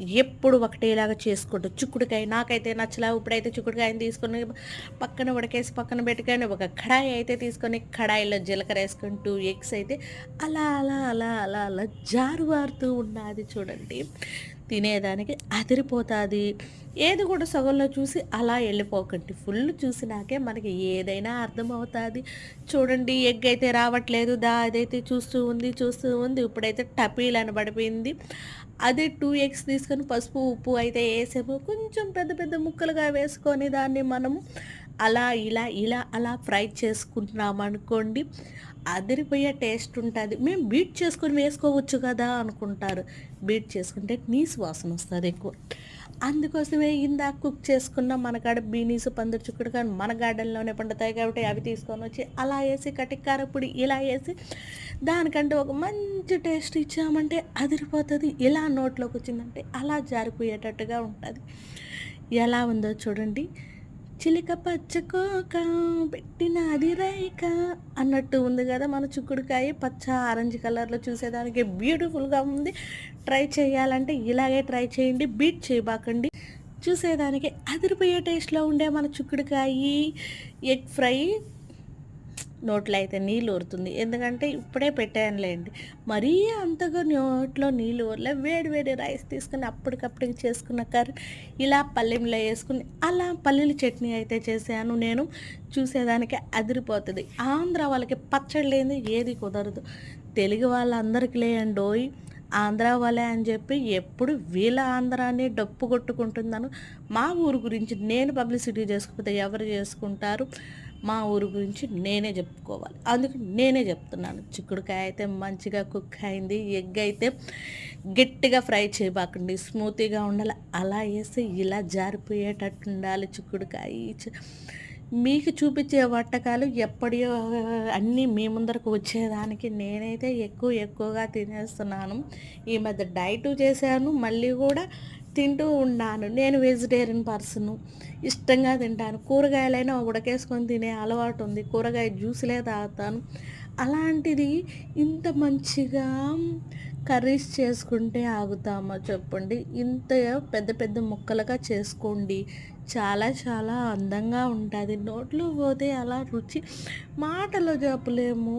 ఎప్పుడు ఒకటేలాగా చేసుకుంటూ చిక్కుడుకాయ నాకైతే నచ్చలా ఇప్పుడైతే చిక్కుడుకాయని తీసుకొని పక్కన ఉడకేసి పక్కన పెట్టుకొని ఒక కడాయి అయితే తీసుకొని కడాయిలో జీలకర్ర వేసుకొని టూ ఎగ్స్ అయితే అలా అలా అలా అలా అలా జారువారుతూ ఉన్నది చూడండి. తినేదానికి అదిరిపోతుంది. ఏది కూడా సగంలో చూసి అలా వెళ్ళిపోకండి. ఫుల్ చూసినాకే మనకి ఏదైనా అర్థమవుతుంది. చూడండి ఎగ్ అయితే రావట్లేదు దా అదైతే చూస్తూ ఉంది చూస్తూ ఉంది ఇప్పుడైతే టపీలు అని పడిపోయింది. అదే టూ ఎగ్స్ తీసుకొని పసుపు ఉప్పు అయితే వేసాము కొంచెం పెద్ద పెద్ద ముక్కలుగా వేసుకొని దాన్ని మనము అలా ఇలా ఇలా అలా ఫ్రై చేసుకుంటున్నాం అనుకోండి అదిరిపోయే టేస్ట్ ఉంటుంది. మేము బీట్ చేసుకొని వేసుకోవచ్చు కదా అనుకుంటారు. బీట్ చేసుకుంటే నీసు వాసన వస్తుంది ఎక్కువ. అందుకోసమే ఇందాక కుక్ చేసుకున్న మన కాడ బీనీస్ పందిరి చుక్కడు కానీ మన గార్డెన్లోనే పండుతాయి కాబట్టి అవి తీసుకొని వచ్చి అలా వేసి కటికార పొడి ఇలా వేసి దానికంటే ఒక మంచి టేస్ట్ ఇచ్చామంటే అదిరిపోతుంది. ఇలా నోట్లోకి వచ్చిందంటే అలా జారిపోయేటట్టుగా ఉంటుంది. ఎలా ఉందో చూడండి. చిలిక పచ్చకోక పెట్టినది రైక అన్నట్టు ఉంది కదా మన చిక్కుడుకాయ. పచ్చ ఆరెంజ్ కలర్లో చూసేదానికి బ్యూటిఫుల్గా ఉంది. ట్రై చేయాలంటే ఇలాగే ట్రై చేయండి బీట్ చేయబాకండి. చూసేదానికి అదిరిపోయే టేస్ట్లో ఉండే మన చిక్కుడుకాయ ఎగ్ ఫ్రై నోట్లో అయితే నీళ్ళు ఊరుతుంది ఎందుకంటే ఇప్పుడే పెట్టానులేండి. మరీ అంతగా నోట్లో నీళ్ళు ఊరలే. వేడి వేడి రైస్ తీసుకుని అప్పటికప్పటికి చేసుకున్న కర్రీ ఇలా పల్లెంలో వేసుకుని అలా పల్లీల చట్నీ అయితే చేశాను. నేను చూసేదానికి అదిరిపోతుంది. ఆంధ్ర వాళ్ళకి పచ్చడి లేని ఏది కుదరదు. తెలుగు వాళ్ళందరికీ లేండోయ్ ఆంధ్ర వాళ్ళే అని చెప్పి ఎప్పుడు వీళ్ళ ఆంధ్రాన్ని డప్పు కొట్టుకుంటున్నాను మా ఊరు గురించి నేను పబ్లిసిటీ చేసుకోకపోతే ఎవరు చేసుకుంటారు? మా ఊరు గురించి నేనే చెప్పుకోవాలి. అందుకు నేనే చెప్తున్నాను. చిక్కుడుకాయ అయితే మంచిగా కుక్ అయింది. ఎగ్ అయితే గట్టిగా ఫ్రై చేయబాకండి. స్మూతీగా ఉండాలి. అలా వేసి ఇలా జారిపోయేటట్టు ఉండాలి చిక్కుడుకాయ. మీకు చూపించే వంటకాలు ఎప్పటి అన్నీ మీ ముందరకు వచ్చేదానికి నేనైతే ఎక్కువ ఎక్కువగా తినేస్తున్నాను. ఈ మధ్య డైట్ చేశాను. మళ్ళీ కూడా తింటూ ఉన్నాను. నేను వెజిటేరియన్ పర్సన్ ఇష్టంగా తింటాను. కూరగాయలైనా ఉడకేసుకొని తినే అలవాటు ఉంది. కూరగాయ జ్యూస్లే తాగుతాను. అలాంటిది ఇంత మంచిగా కర్రీస్ చేసుకుంటే ఆగుతామా చెప్పండి? ఇంత పెద్ద పెద్ద ముక్కలుగా చేసుకోండి. చాలా చాలా అందంగా ఉంటుంది. నోట్లో పోతే అలా రుచి మాటలో చెప్పలేము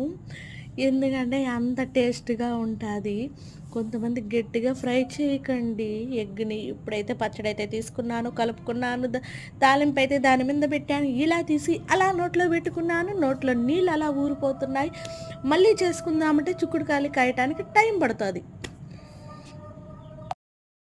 ఎందుకంటే అంత టేస్ట్గా ఉంటుంది. కొంతమంది గట్టిగా ఫ్రై చేయకండి. ఎగ్ని ఇప్పుడైతే పచ్చడి అయితే తీసుకున్నాను కలుపుకున్నాను తాలింపు అయితే దాని మీద పెట్టాను ఇలా తీసి అలా నోట్లో పెట్టుకున్నాను నోట్లో నీళ్ళు అలా ఊరిపోతున్నాయి. మళ్ళీ చేసుకుందామంటే చిక్కుడుకాయలు కాయటానికి టైం పడుతుంది.